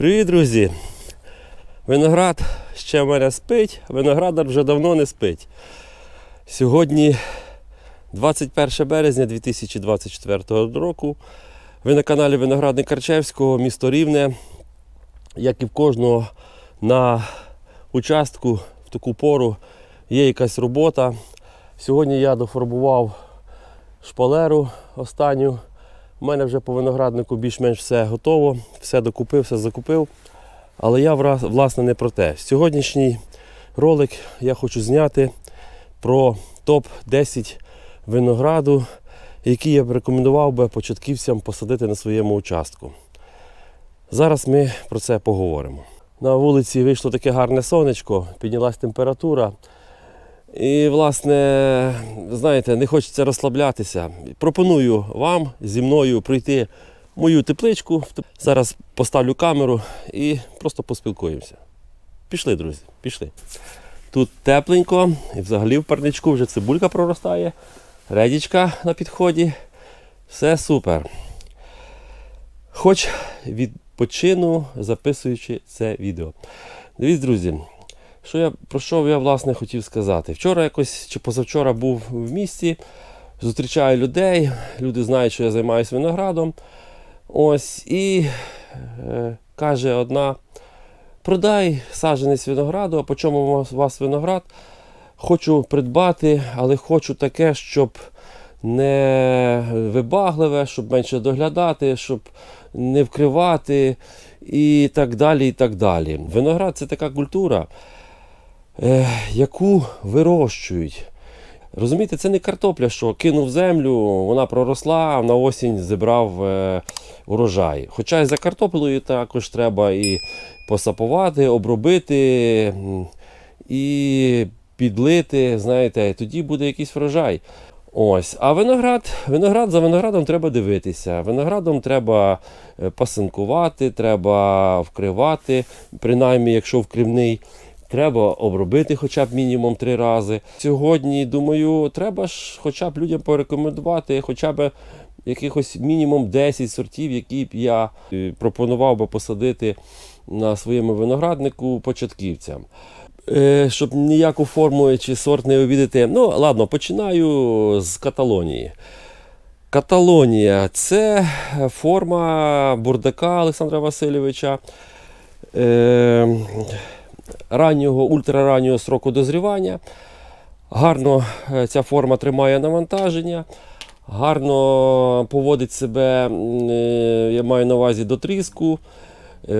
Привіт, друзі! Виноград ще в мене спить, виноградар вже давно не спить. Сьогодні 21 березня 2024 року. Ви на каналі Виноградник Карчевського, місто Рівне. Як і в кожного на участку в таку пору є якась робота. Сьогодні я дофарбував шпалеру останню. У мене вже по винограднику більш-менш все готово, все докупив, все закупив. Але я власне не про те. Сьогоднішній ролик я хочу зняти про топ-10 винограду, які я б рекомендував би початківцям посадити на своєму участку. Зараз ми про це поговоримо. На вулиці вийшло таке гарне сонечко, піднялась температура. І, власне, знаєте, не хочеться розслаблятися. Пропоную вам зі мною пройти мою тепличку. Зараз поставлю камеру і просто поспілкуємося. Пішли, друзі, пішли. Тут тепленько, і взагалі в парничку вже цибулька проростає, редічка на підході. Все супер. Хоч відпочину, записуючи це відео. Дивіться, друзі, що я, про що я власне хотів сказати? Вчора якось чи позавчора був в місті, зустрічаю людей, люди знають, що я займаюся виноградом. Ось, і е, каже одна: продай саджанець винограду, а по чому у вас виноград? Хочу придбати, але хочу таке, щоб не вибагливе, щоб менше доглядати, щоб не вкривати і так далі. і так далі. Виноград це така культура, е, яку вирощують. Розумієте, це не картопля, що кинув землю, вона проросла, а на осінь зібрав е, урожай. Хоча і за картоплею також треба і посапувати, обробити і підлити, знаєте, тоді буде якийсь врожай. Ось, а виноград, виноград за виноградом треба дивитися. Виноградом треба е, пасинкувати, треба вкривати, принаймні, якщо вкривний, треба обробити хоча б мінімум три рази. Сьогодні, думаю, треба ж хоча б людям порекомендувати, хоча б якихось мінімум 10 сортів, які б я е, пропонував би посадити на своєму винограднику початківцям. Е, Щоб ніяку форму чи сорт не обідати. Ну, ладно, починаю з Каталонії. Каталонія це форма бурдака Олександра Васильовича. Раннього, ультрараннього сроку дозрівання. Гарно е, ця форма тримає навантаження, гарно поводить себе, е, я маю на увазі до тріску. Е,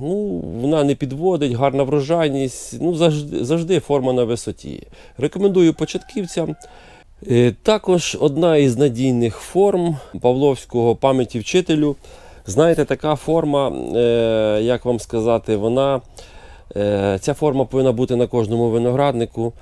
ну, вона не підводить, гарна врожайність. Ну, завжди, завжди форма на висоті. Рекомендую початківцям. Також одна із надійних форм Павловського пам'яті вчителю. Знаєте, така форма, як вам сказати, вона, ця форма повинна бути на кожному винограднику.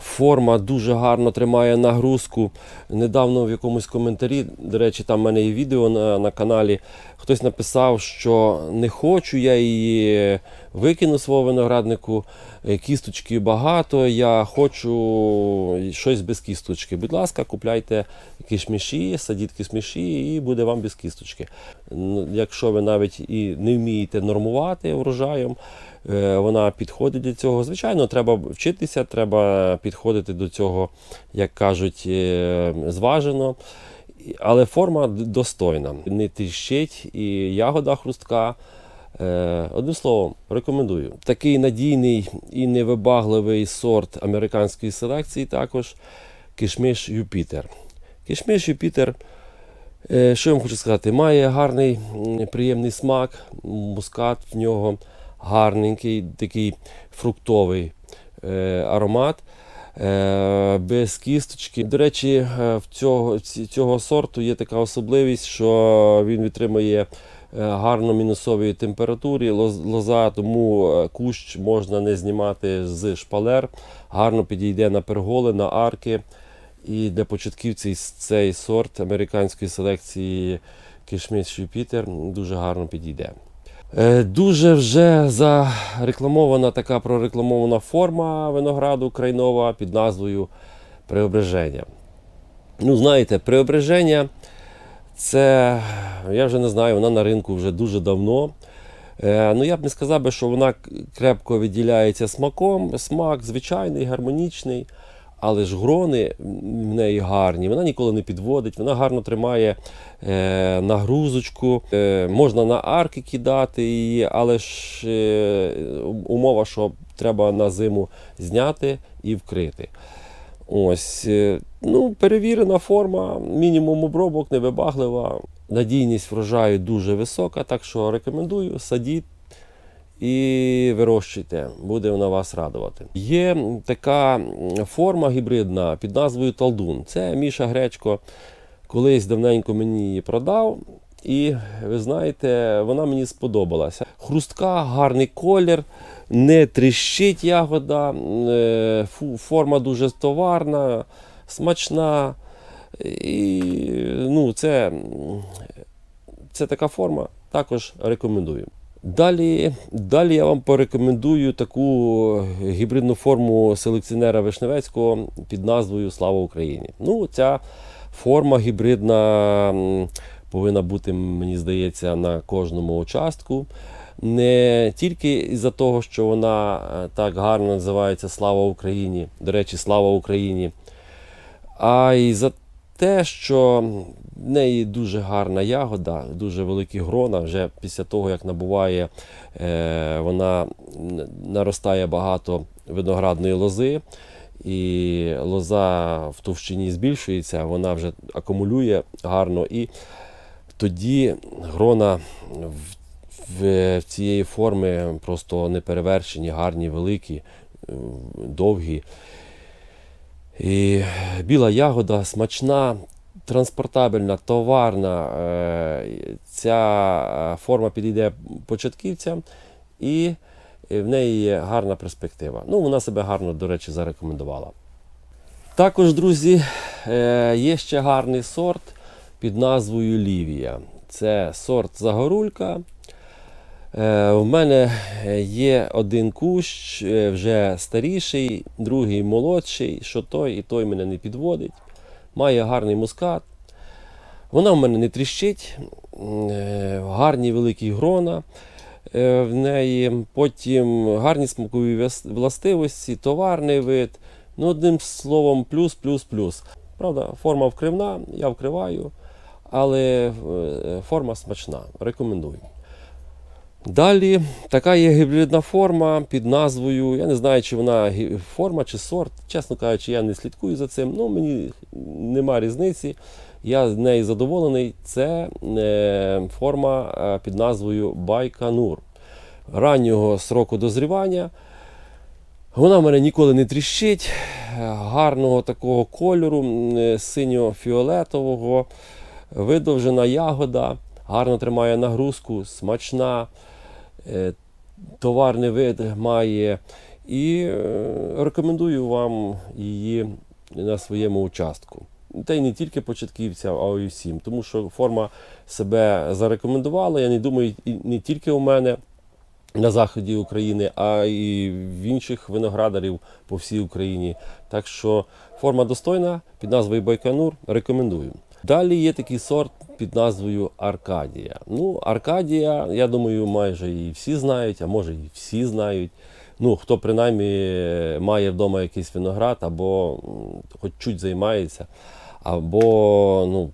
Форма дуже гарно тримає нагрузку. Недавно в якомусь коментарі, до речі, там в мене є відео на, на каналі. Хтось написав, що не хочу я її викину свого винограднику. е, Кісточки багато, я хочу щось без кісточки. Будь ласка, купляйте кишміші, садіть кишміші і буде вам без кісточки. Якщо ви навіть і не вмієте нормувати врожаєм, е, вона підходить до цього. Звичайно, треба вчитися, треба підходити до цього, як кажуть, е, зважено. Але форма достойна, не тріщить і ягода хрустка. Е, Одним словом, рекомендую. Такий надійний і невибагливий сорт американської селекції також кишмиш Юпітер. Кишмиш Юпітер, е, що я вам хочу сказати, має гарний приємний смак, мускат в нього гарненький, такий фруктовий е, аромат. Е, без кісточки. До речі, е, в цього, цього сорту є така особливість, що він витримує е, гарно мінусовій температурі лоза, тому кущ можна не знімати з шпалер, гарно підійде на перголи, на арки. І для початківців цей сорт американської селекції Кишміш Юпітер дуже гарно підійде. Е, Дуже вже зарекламована така прорекламована форма винограду крайнова під назвою Преображення. Ну, знаєте, Преображення це, я вже не знаю, вона на ринку вже дуже давно. Е, ну, я б не сказав би, що вона крепко відділяється смаком. Смак звичайний, гармонічний, але ж грони в неї гарні. Вона ніколи не підводить, вона гарно тримає е, нагрузочку. Е, можна на арки кидати її, але ж е, умова, що треба на зиму зняти і вкрити. Ось, е, ну, перевірена форма, мінімум обробок, невибаглива. Надійність врожаю дуже висока, так що рекомендую садіть і вирощуйте, буде вона вас радувати. Є така форма гібридна під назвою Талдун. Це Міша Гречко колись давненько мені її продав. І ви знаєте, вона мені сподобалася. Хрустка, гарний колір, не тріщить ягода, е, форма дуже товарна, смачна. І ну, це, це така форма, також рекомендую. Далі, далі я вам порекомендую таку гібридну форму селекціонера Вишневецького під назвою Слава Україні. Ну, ця форма гібридна повинна бути, мені здається, на кожному участку. Не тільки із-за того, що вона е, так гарно називається Слава Україні. До речі, слава Україні, а й за те, що в неї дуже гарна ягода, дуже великі грона. Вже після того, як набуває, е, вона наростає багато виноградної лози, і лоза в товщині збільшується, вона вже акумулює гарно. І тоді грона в, в, в цієї форми просто неперевершені, гарні, великі, довгі. І біла ягода смачна, транспортабельна, товарна. Е, Ця е, форма підійде початківцям і в неї є гарна перспектива. Ну, вона себе гарно, до речі, зарекомендувала. Також, друзі, е, є ще гарний сорт під назвою Лівія. Це сорт Загорулька. У мене є один кущ, вже старіший, другий молодший, що той і той мене не підводить. Має гарний мускат. Вона в мене не тріщить, е, гарні великі грона е, в неї, потім гарні смакові властивості, товарний вид. Ну, одним словом, плюс, плюс, плюс. Правда, форма вкривна, я вкриваю, але е, форма смачна. Рекомендую. Далі така є гібридна форма під назвою. Я не знаю, чи вона форма чи сорт. Чесно кажучи, я не слідкую за цим. Ну, мені нема різниці. Я з нею задоволений. Це е, форма е, під назвою Байканур. Раннього сроку дозрівання. Вона в мене ніколи не тріщить. Гарного такого кольору, е, синьо-фіолетового, видовжена ягода, гарно тримає нагрузку, смачна, товарний вид має. І е, рекомендую вам її на своєму участку. Та й не тільки початківцям, а й всім. Тому що форма себе зарекомендувала. Я не думаю, не тільки у мене на заході України, а і в інших виноградарів по всій Україні. Так що форма достойна під назвою Байконур рекомендую. Далі є такий сорт під назвою Аркадія. Ну, Аркадія, я думаю, майже і всі знають, а може і всі знають. Ну, хто принаймні має вдома якийсь виноград, або хоч чуть займається, або ну,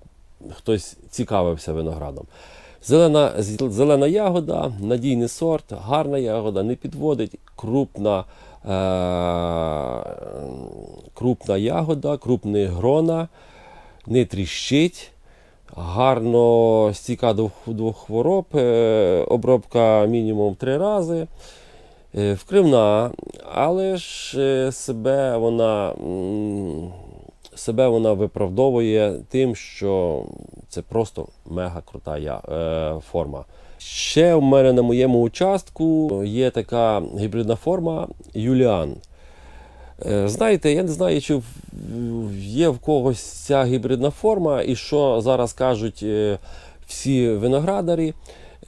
хтось цікавився виноградом. Зелена, зелена ягода, надійний сорт, гарна ягода, не підводить, крупна, е- крупна ягода, крупні грона, не тріщить, гарно стійка до х- до хвороб, е- обробка мінімум три рази. Е, Вкривна, але ж е, себе вона, себе вона виправдовує тим, що це просто мега крута форма. Ще в мене на моєму участку є така гібридна форма Юліан. Е, Знаєте, я не знаю, чи є в когось ця гібридна форма, і що зараз кажуть е, всі виноградарі,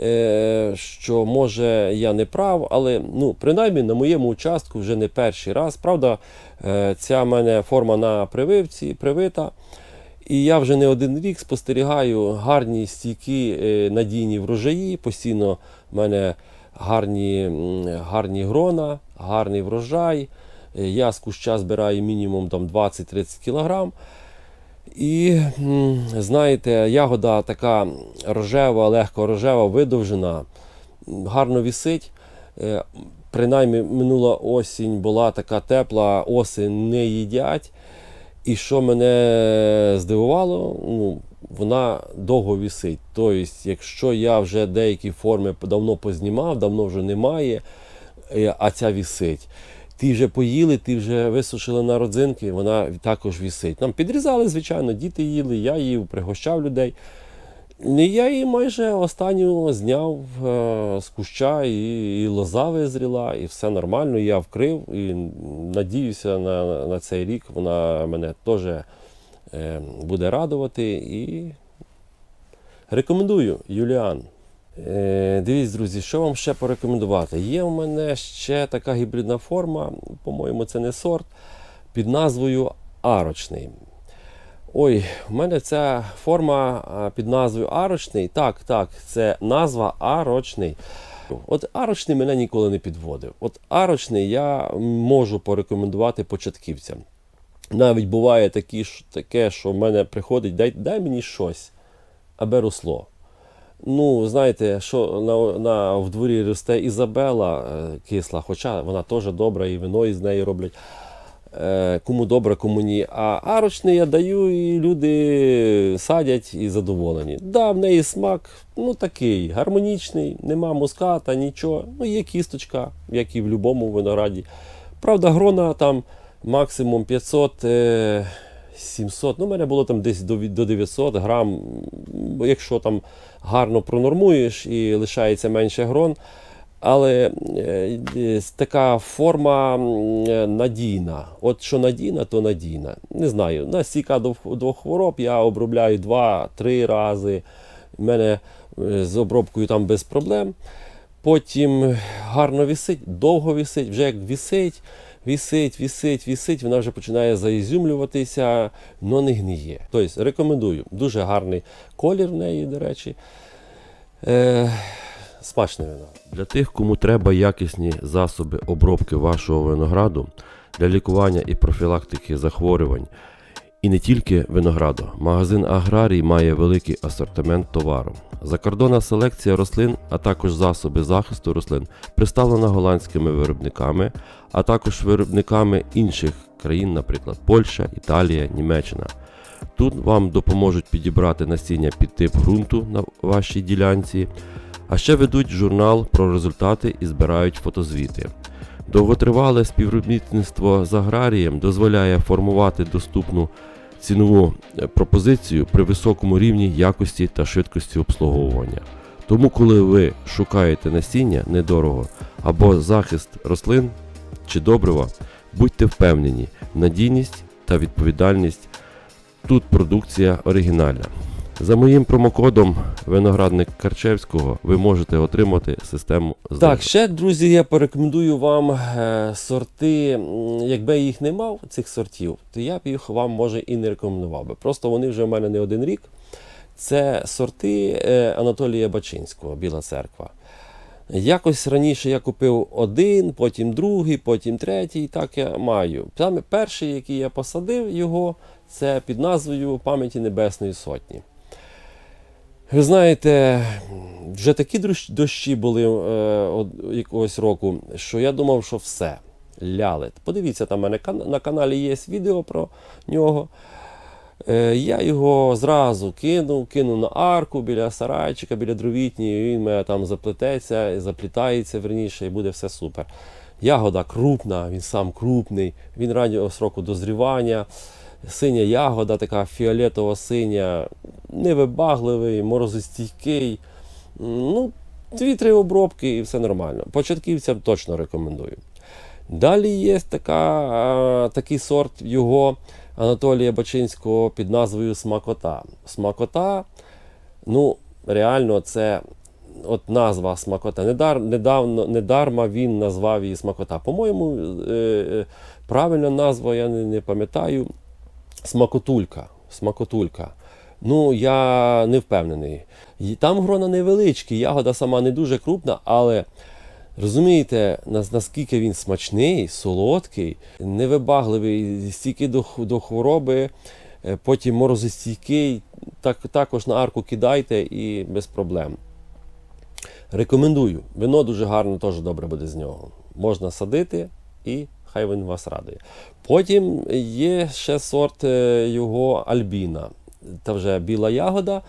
е, що може я не прав, але ну, принаймні на моєму участку вже не перший раз. Правда, ця в мене форма на прививці, привита. І я вже не один рік спостерігаю гарні стійкі е, надійні врожаї. Постійно в мене гарні, гарні грона, гарний врожай. Е, Я з куща збираю мінімум там 20-30 кг. І знаєте, ягода така рожева, легко рожева, видовжена, гарно вісить. Е, Принаймні минула осінь була така тепла, оси не їдять. І що мене здивувало, ну, вона довго вісить. Тобто, якщо я вже деякі форми давно познімав, давно вже немає, е, а ця вісить. Ті вже поїли, ті вже висушили на родзинки, вона також вісить. Нам підрізали, звичайно, діти їли, я їв, пригощав людей. Я її майже останню зняв е, з куща, і, і лоза визріла, і все нормально. Я вкрив і надіюся на, на цей рік вона мене теж е, буде радувати. І рекомендую Юліан. Е, дивіться, друзі, що вам ще порекомендувати? Є у мене ще така гібридна форма, по-моєму, це не сорт, під назвою Арочний. Ой, у мене ця форма під назвою Арочний. Так, так, це назва Арочний. От Арочний мене ніколи не підводив. От Арочний я можу порекомендувати початківцям. Навіть буває такі, таке, що в мене приходить, дай, дай мені щось, аби росло. Ну, знаєте, що на, на, в дворі росте Ізабела е, кисла, хоча вона теж добра, і вино із неї роблять. Е, кому добре, кому ні. А арочний я даю, і люди садять і задоволені. Да, в неї смак ну такий, гармонічний, нема муската, нічого. Ну, є кісточка, як і в будь-якому винограді. Правда, грона там максимум 500. Е, 700, ну, у мене було там десь до, до 900 грам. Якщо там гарно пронормуєш і лишається менше грон. Але е, е, така форма е, надійна. От що надійна, то надійна. Не знаю. На стійка до хвороб я обробляю 2-3 рази. У мене з обробкою там без проблем. Потім гарно вісить, довго вісить, вже як вісить, вісить, вісить, вісить, вона вже починає заізюмлюватися, але не гниє. Тобто рекомендую. Дуже гарний колір в неї, до речі. Е, смачне вино. Для тих, кому треба якісні засоби обробки вашого винограду для лікування і профілактики захворювань. І не тільки винограду. Магазин Аграрій має великий асортимент товару. Закордонна селекція рослин, а також засоби захисту рослин представлена голландськими виробниками, а також виробниками інших країн, наприклад, Польща, Італія, Німеччина. Тут вам допоможуть підібрати насіння під тип ґрунту на вашій ділянці, а ще ведуть журнал про результати і збирають фотозвіти. Довготривале співробітництво з аграрієм дозволяє формувати доступну цінову е, пропозицію при високому рівні якості та швидкості обслуговування. Тому, коли ви шукаєте насіння недорого або захист рослин чи добрива, будьте впевнені, надійність та відповідальність тут продукція оригінальна. За моїм промокодом виноградник Карчевського ви можете отримати систему Так, ще, друзі, я порекомендую вам е, сорти. Якби я їх не мав, цих сортів, то я б їх вам може і не рекомендував би. Просто вони вже в мене не один рік. Це сорти е, Анатолія Бачинського, Біла церква. Якось раніше я купив один, потім другий, потім третій. Так я маю. Саме перший, який я посадив його, це під назвою Пам'яті Небесної Сотні. Ви знаєте, вже такі дощі були е, якогось року, що я думав, що все, ляли. Подивіться, там мене на каналі є відео про нього. Е, я його зразу кинув, кинув на арку біля сарайчика, біля дровітні, і він мене там заплететься, заплітається верніше, і буде все супер. Ягода крупна, він сам крупний, він раннього сроку дозрівання. Синя ягода, така фіолетово синя, невибагливий, морозостійкий. Ну, дві-три обробки і все нормально. Початківцям точно рекомендую. Далі є така, такий сорт його Анатолія Бачинського під назвою Смакота. Смакота, ну, реально, це от назва Смакота. Недар, недавно, недарма він назвав її Смакота. По-моєму, е, е, правильна назва, я не, не пам'ятаю. Смакотулька. Смакотулька. Ну, я не впевнений. Там грона невеличкі, ягода сама не дуже крупна, але Розумієте, наскільки він смачний, солодкий, невибагливий, стійкий до, до хвороби, е, потім морозостійкий, так, також на арку кидайте і без проблем. Рекомендую. Вино дуже гарно, теж добре буде з нього. Можна садити і хай він вас радує. Потім є ще сорт е, його Альбіна. Та вже біла ягода.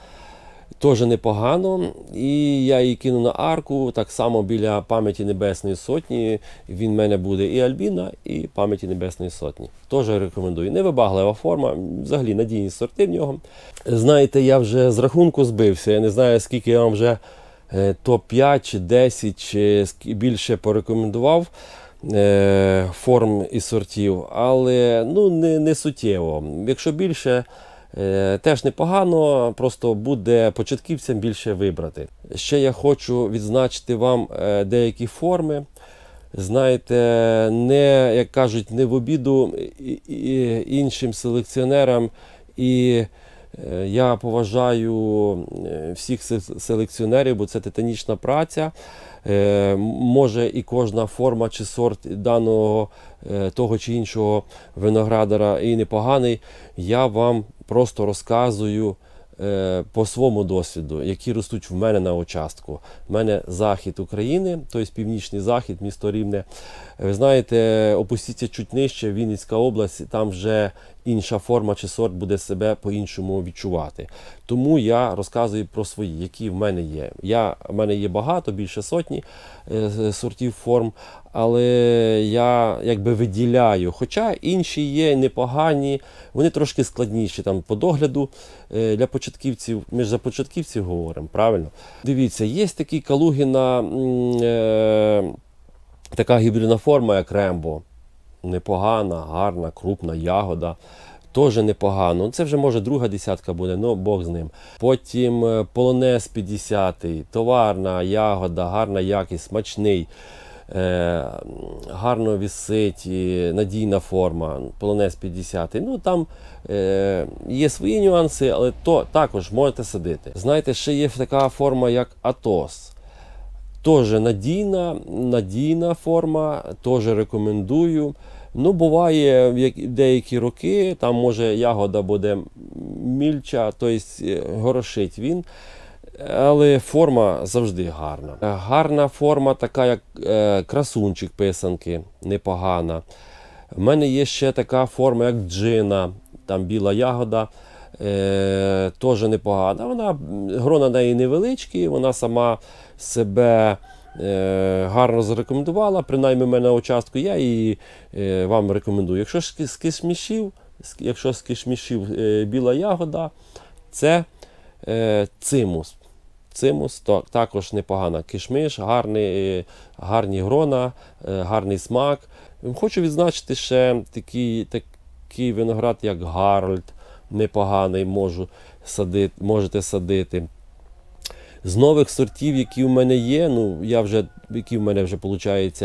Теж непогано. І я її кину на арку, так само біля пам'яті Небесної Сотні. Він в мене буде і Альбіна, і пам'яті Небесної Сотні. Теж рекомендую. Невибаглива форма, взагалі надійні сорти в нього. Знаєте, я вже з рахунку збився. Я не знаю, скільки я вам вже е, топ-5 чи 10 чи більше порекомендував форм і сортів, але ну, не, не суттєво. Якщо більше, е, теж непогано, просто буде початківцям більше вибрати. Ще я хочу відзначити вам е, деякі форми. Знаєте, не, як кажуть, не в обіду іншим селекціонерам і Е, Я поважаю е, всіх селекціонерів, бо це титанічна праця. Е, Може і кожна форма чи сорт даного е, того чи іншого виноградара і непоганий. Я вам просто розказую по своєму досвіду, які ростуть в мене на участку. В мене захід України, тобто північний захід, місто Рівне. Ви знаєте, опустіться чуть нижче, Вінницька область, там вже інша форма чи сорт буде себе по-іншому відчувати. Тому я розказую про свої, які в мене є. Я, в мене є багато, більше сотні е, сортів форм, але я якби виділяю. Хоча інші є непогані, вони трошки складніші там по догляду е, для початківців. Ми ж за початківців говоримо, правильно? Дивіться, є такий Калугіна. Е, така гібридна форма, як Рембо. Непогана, гарна, крупна ягода. Теж непогано. Це вже може друга десятка буде, ну Бог з ним. Потім е, полонез 50, товарна ягода, гарна якість, смачний, гарно вісить, надійна форма. Полонез 50. Ну там е, є свої нюанси, але то також можете садити. Знаєте, ще є така форма, як Атос. Теж надійна, надійна форма, теж рекомендую. Ну, буває в деякі роки, там може ягода буде мільча, тобто е, горошить він. Але форма завжди гарна. Е, Гарна форма, така як е, красунчик писанки, непогана. У мене є ще така форма, як джина, там біла ягода, е, теж непогана. Вона грона неї невеличкі, вона сама себе е, гарно зарекомендувала. Принаймні в мене участку я її е, вам рекомендую. Якщо з кишмішів, якщо з кишмішів е, біла ягода, це е, цимус. Цимус також непогана кишмиш, гарний, е, гарні грона, е, гарний смак. Хочу відзначити ще такий, такий виноград, як Гарольд, непоганий, можу садити, можете садити. З нових сортів, які в мене є, ну я вже, які в мене вже виходить,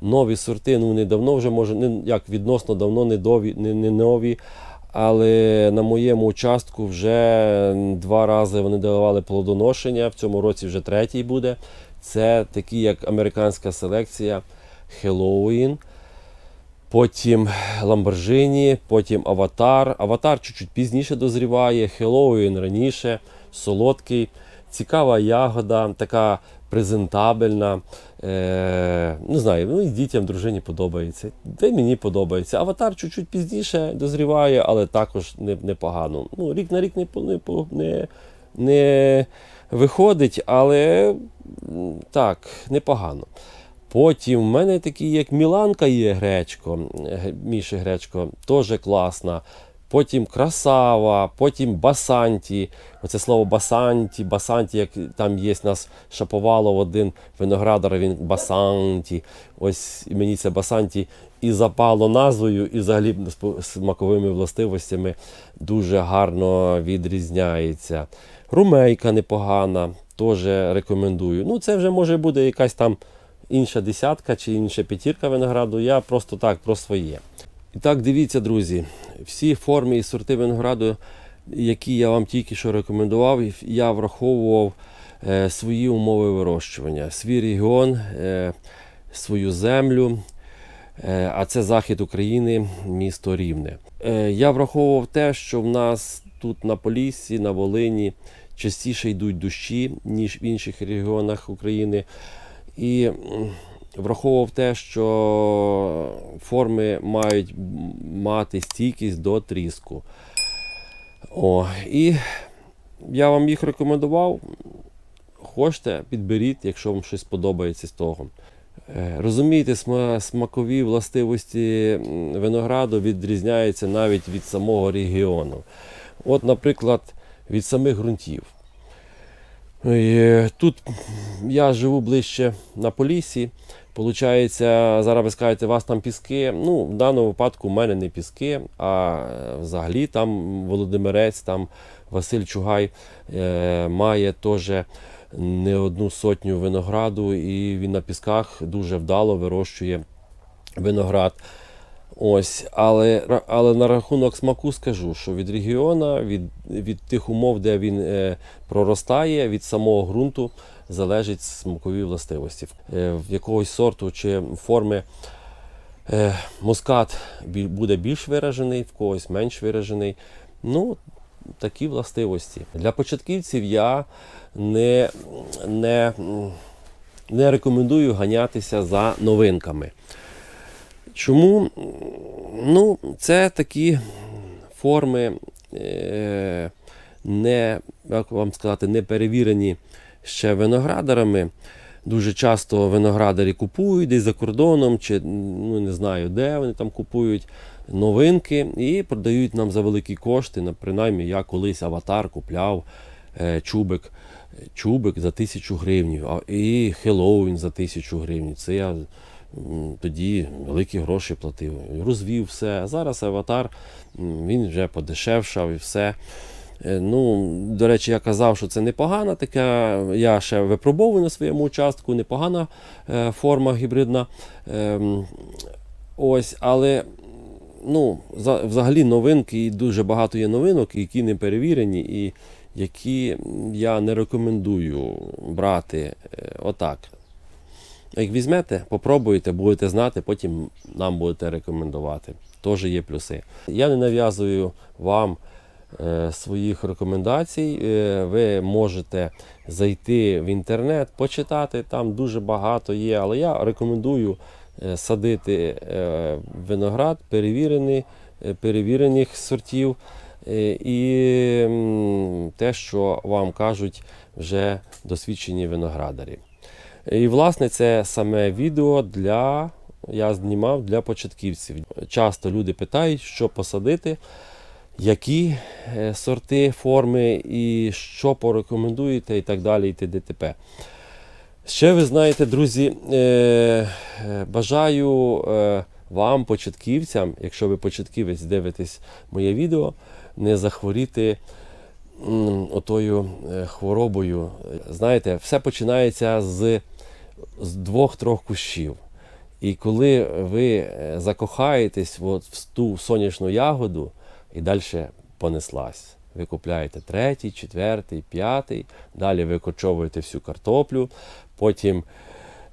нові сорти, ну недавно вже може, не як відносно давно не, дові, не, не нові. Але на моєму участку вже два рази вони давали плодоношення. В цьому році вже третій буде. Це такі, як американська селекція Halloween, потім Lamborghini, потім Аватар. Аватар чуть-чуть пізніше дозріває, Halloween раніше, солодкий, цікава ягода, така презентабельна. Е, не знаю, ну і дітям, дружині подобається. Та й мені подобається. Аватар чуть-чуть пізніше дозріває, але також не- непогано. Ну, рік на рік не, не, не, не виходить, але так, непогано. Потім в мене такі, як Міланка є гречко, Міші Гречко, теж класна. Потім красава, потім басанті. Оце слово басанті, басанті, як там є в нас Шаповалов один виноградар, він басанті. Ось мені це басанті і запало назвою, і взагалі з смаковими властивостями дуже гарно відрізняється. Румейка непогана, теж рекомендую. Ну, це вже може буде якась там інша десятка чи інша п'ятірка винограду. Я просто так про своє. І так, дивіться, друзі, всі форми і сорти винограду, які я вам тільки що рекомендував, я враховував е, свої умови вирощування, свій регіон, е, свою землю. Е, А це захід України, місто Рівне. Я враховував те, що в нас тут на Поліссі, на Волині частіше йдуть дощі, ніж в інших регіонах України. І враховував те, що форми мають мати стійкість до тріску. О, і я вам їх рекомендував. Хочете, підберіть, якщо вам щось подобається з того. Е, Розумієте, смакові властивості винограду відрізняються навіть від самого регіону. От, наприклад, від самих ґрунтів. Тут я живу ближче на Поліссі. Получається, зараз ви скажете, у вас там піски. Ну, в даному випадку у мене не піски, а взагалі там Володимирець, там Василь Чугай е, має теж не одну сотню винограду, і він на пісках дуже вдало вирощує виноград. Ось, але, але на рахунок смаку скажу, що від регіону, від, від тих умов, де він е, проростає, від самого ґрунту залежить смакові властивості. Е, в якогось сорту чи форми е, мускат буде більш виражений, в когось менш виражений. Ну, такі властивості. Для початківців я не, не, не рекомендую ганятися за новинками. Чому? Ну, це такі форми е, не, як вам сказати, не перевірені ще виноградарами. Дуже часто виноградарі купують десь за кордоном, чи ну, не знаю, де вони там купують новинки і продають нам за великі кошти. Принаймні, я колись аватар купляв е, чубик, чубик за тисячу гривень, і Хеллоуін за тисячу гривень. Це я тоді великі гроші платив. Розвів все. А зараз аватар він вже подешевшав і все. Е, Ну, до речі, я казав, що це непогана така. Я ще випробовую на своєму участку, непогана е, форма гібридна. Ем, ось, але ну, взагалі новинки, і дуже багато є новинок, які не перевірені, і які я не рекомендую брати е, отак. Як візьмете, попробуєте, будете знати, потім нам будете рекомендувати. Теж є плюси. Я не нав'язую вам е, своїх рекомендацій. Е, ви можете зайти в інтернет, почитати, там дуже багато є, але я рекомендую е, садити е, виноград перевірений, е, перевірених сортів. е, І те, що вам кажуть вже досвідчені виноградарі. І, власне, це саме відео для я знімав для початківців. Часто люди питають, що посадити, які е, сорти, форми і що порекомендуєте, і так далі, і т.д. Ще ви знаєте, друзі, е, е, бажаю вам, початківцям, якщо ви початківець дивитесь моє відео, не захворіти отою хворобою. Знаєте, все починається з, з двох-трьох кущів. І коли ви е, закохаєтесь от в ту сонячну ягоду і далі понеслась. Ви купляєте третій, четвертий, п'ятий, далі ви кочовуєте всю картоплю, потім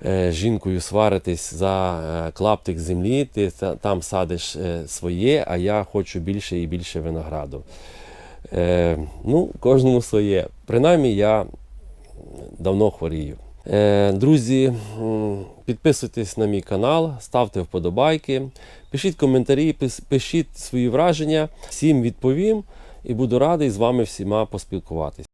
е, жінкою сваритесь за е, клаптик землі, ти та- там садиш е, своє, а я хочу більше і більше винограду. Е, ну, кожному своє. Принаймні я давно хворію. Е, Друзі, підписуйтесь на мій канал, ставте вподобайки, пишіть коментарі, пишіть свої враження. Всім відповім і буду радий з вами всіма поспілкуватись.